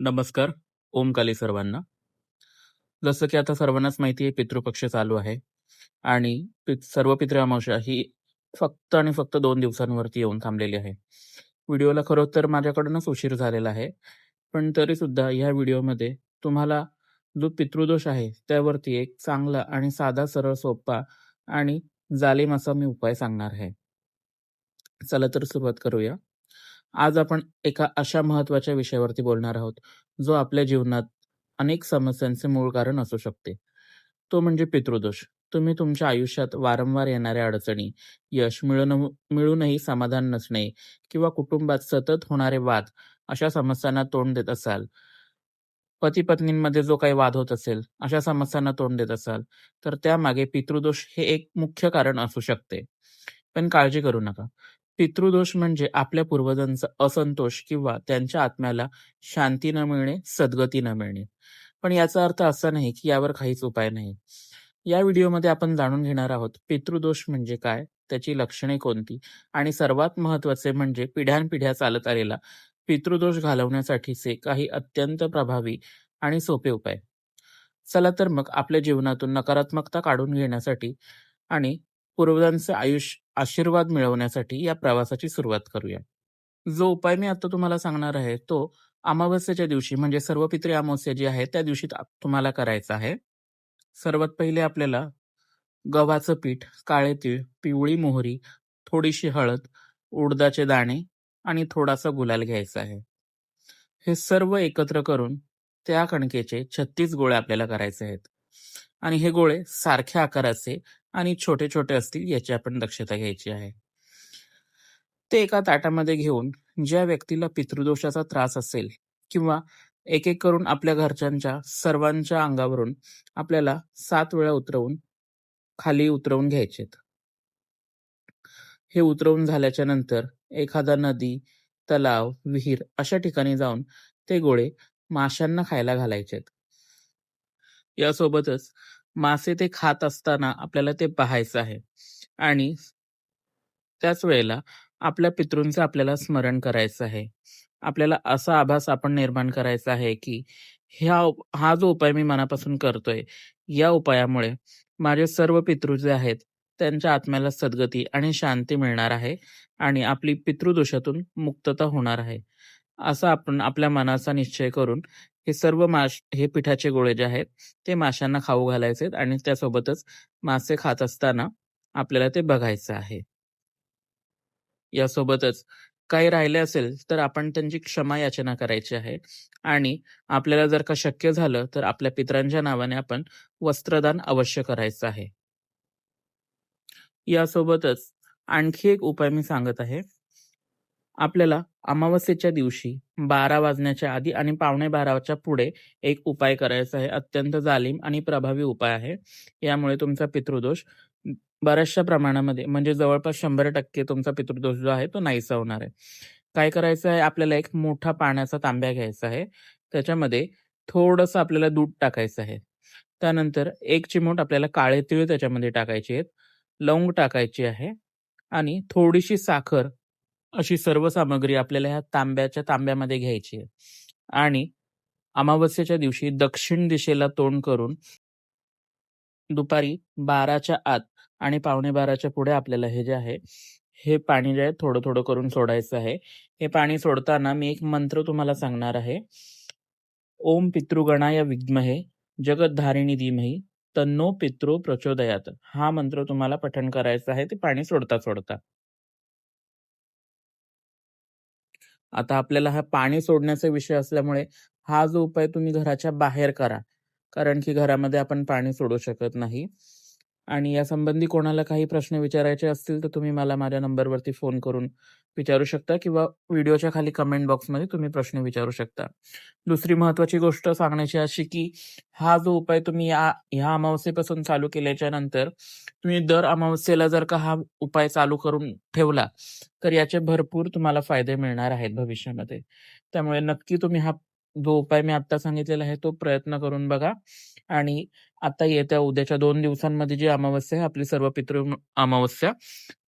नमस्कार. ओमकाली सर्वांना. जसं की आता सर्वांनाच माहिती आहे पितृपक्ष चालू आहे आणि पित सर्व पितृ अमावस्या ही फक्त आणि फक्त दोन दिवसांवरती येऊन थांबलेली आहे. व्हिडिओला खरोतर माझ्याकडूनच उशीर झालेला आहे. पण तरीसुद्धा ह्या व्हिडिओमध्ये तुम्हाला जो पितृदोष आहे त्यावरती एक चांगला आणि साधा, सरळ, सोपा आणि जालिम असा मी उपाय सांगणार आहे. चला तर सुरुवात करूया. आज आपण एका अशा महत्त्वाच्या विषयावरती बोलणार आहोत, जो आपल्या जीवनात अनेक समस्यांचे मूळ कारण असू शकते. तो म्हणजे पितृदोष. तुम्ही तुमच्या आयुष्यात वारंवार येणाऱ्या अडचणी, यश मिळून मिळूनही समाधान नसणे किंवा कुटुंबात सतत होणारे वाद अशा समस्यांना तोंड देत असाल. पती-पत्नींमध्ये जो काही वाद होत असेल, अशा समस्यांना तोंड देत असाल, तर त्यामागे पितृदोष हे एक मुख्य कारण असू शकते. पण काळजी करू नका. पितृदोष म्हणजे आपल्या पूर्वजांचा असंतोष किंवा त्यांच्या आत्म्याला शांती न मिळणे, सद्गती न मिळणे. पण याचा अर्थ असा नाही की यावर काहीच उपाय नाही. या व्हिडिओमध्ये आपण जाणून घेणार आहोत पितृदोष म्हणजे काय, त्याची लक्षणे कोणती आणि सर्वात महत्त्वाचे म्हणजे पिढ्यानपिढ्या चालत आलेला पितृदोष घालवण्यासाठीचे काही अत्यंत प्रभावी आणि सोपे उपाय. चला तर मग आपल्या जीवनातून नकारात्मकता काढून घेण्यासाठी आणि पूर्वजांचे आयुष्य आशीर्वाद मिळवण्यासाठी या प्रवासाची सुरुवात करूया. जो उपाय मी आता तुम्हाला सांगणार आहे तो अमावस्येच्या दिवशी म्हणजे सर्वपित्री अमावस्या जी आहे त्या दिवशी तुम्हाला करायचा आहे. सर्वात पहिले आपल्याला गव्हाचं पीठ, काळे तीळ, पिवळी मोहरी, थोडीशी हळद, उडदाचे दाणे आणि थोडासा गुलाल घ्यायचा आहे. हे सर्व एकत्र करून त्या कणकेचे 36 गोळे आपल्याला करायचे आहेत. आणि हे गोळे सारख्या आकाराचे आणि छोटे छोटे असतील याची आपण दक्षता घ्यायची आहे. ते एका ताटामध्ये घेऊन ज्या व्यक्तीला पितृदोषाचा त्रास असेल किंवा एक एक करून आपल्या घरच्यांच्या सर्वांच्या अंगावरून आपल्याला सात वेळा उतरवून खाली उतरवून घ्यायचेत. हे उतरवून झाल्याच्यानंतर एखादा नदी, तलाव, विहीर अशा ठिकाणी जाऊन ते गोळे माशांना खायला घालायचेत. यासोबतच मासे ते खात असताना आपल्याला ते पाहायचं आहे आणि त्याच वेळेला आपल्या पितृंचं आपल्याला स्मरण करायचं आहे. आपल्याला असा आभास आपण निर्माण करायचा आहे की ह्या हा जो उपाय मी मनापासून करतोय या उपायामुळे माझे सर्व पितृ जे आहेत त्यांच्या आत्म्याला सद्गती आणि शांती मिळणार आहे आणि आपली पितृदोषातून मुक्तता होणार आहे. असं आपण आपल्या मनाचा निश्चय करून हे सर्व माश हे पिठाचे गोळे जे आहेत ते माशांना खाऊ घालायचे आणि त्यासोबतच मासे खात असताना आपल्याला ते बघायचं आहे. यासोबतच काही राहिले असेल तर आपण त्यांची क्षमा याचना करायची आहे आणि आपल्याला जर का शक्य झालं तर आपल्या पितरांच्या नावाने आपण वस्त्रदान अवश्य करायचं आहे. यासोबतच आणखी एक उपाय मी सांगत आहे. आपल्याला अमावस्येच्या दिवशी बारा वाजण्याच्या आधी आणि पावणे बाराच्या पुढे एक उपाय करायचा आहे. अत्यंत जालीम आणि प्रभावी उपाय आहे. यामुळे तुमचा पितृदोष बऱ्याचशा प्रमाणामध्ये म्हणजे जवळपास शंभर टक्के तुमचा पितृदोष जो आहे तो नाहीसा होणार आहे. काय करायचं आहे आपल्याला एक मोठा पाण्याचा तांब्या घ्यायचा आहे. त्याच्यामध्ये थोडंसं आपल्याला दूध टाकायचं आहे. त्यानंतर एक चिमूट आपल्याला काळे तीळ त्याच्यामध्ये टाकायचे आहेत. लवंग टाकायची आहे आणि थोडीशी साखर अशी सर्व सामग्री आपल्याला ह्या तांब्याच्या तांब्यामध्ये घ्यायची आहे आणि अमावस्येच्या दिवशी दक्षिण दिशेला तोंड करून दुपारी बाराच्या आत आणि पावणे बाराच्या पुढे आपल्याला हे जे आहे हे पाणी जे आहे थोडं थोडं करून सोडायचं आहे. हे पाणी सोडताना मी एक मंत्र तुम्हाला सांगणार आहे. ओम पितृगणाय विद्महे जगद्धारिणी धीमही तन्नो पितृ प्रचोदयात हा मंत्र तुम्हाला पठण करायचा आहे ते पाणी सोडता सोडता. आता आपल्याला हा पाणी सोडण्याचा विषय असल्यामुळे हा जो उपाय तुम्ही घराच्या बाहेर करा. कारण की घरामध्ये आपण पाणी सोडू शकत नाही. आणि या संबंधी कोणाला काही प्रश्न विचारायचे असतील तर तुम्ही मला माझ्या नंबरवरती फोन करून विचारू शकता किंवा व्हिडिओच्या खाली कमेंट बॉक्समध्ये तुम्ही प्रश्न विचारू शकता. दुसरी महत्त्वाची गोष्ट सांगण्याची अशी की हा जो उपाय तुम्ही या ह्या अमावस्येपासून चालू केल्याच्यानंतर तुम्ही दर अमावस्येला जर का हा उपाय चालू करून ठेवला तर याचे भरपूर तुम्हाला फायदे मिळणार आहेत भविष्यामध्ये. त्यामुळे नक्की तुम्ही हा जो उपाय मी आता सांगितलेला आहे तो प्रयत्न करून बघा आणि आता येत्या उद्याच्या दोन दिवसांमध्ये जी अमावस्या आहे आपली सर्व पितृ अमावस्या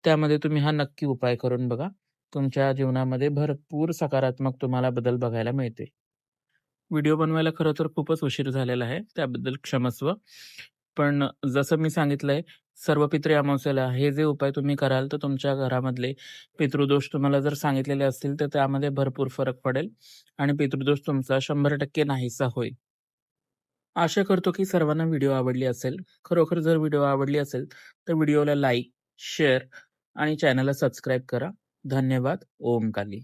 त्यामध्ये तुम्ही हा नक्की उपाय करून बघा. तुमच्या जीवनामध्ये भरपूर सकारात्मक तुम्हाला बदल बघायला मिळते व्हिडिओ बनवायला खरं तर खूपच उशीर झालेला आहे. त्याबद्दल क्षमस्व. पण जसं मी सांगितलंय, सर्व पितृ अमावस्याला हे जे उपाय तुम्ही कराल, तर तुमच्या घरामधले पितृदोष तुम्हाला जर सांगितलेले असतील, तर त्यामध्ये भरपूर फरक पडेल आणि पितृदोष तुमचा 100% नाहीसा होईल. आशा करतो की सर्वांना व्हिडिओ आवडली असेल. खरोखर जर व्हिडिओ आवडली असेल, तर व्हिडिओला लाईक, शेअर आणि चॅनलला सबस्क्राईब करा. धन्यवाद. ओम काली.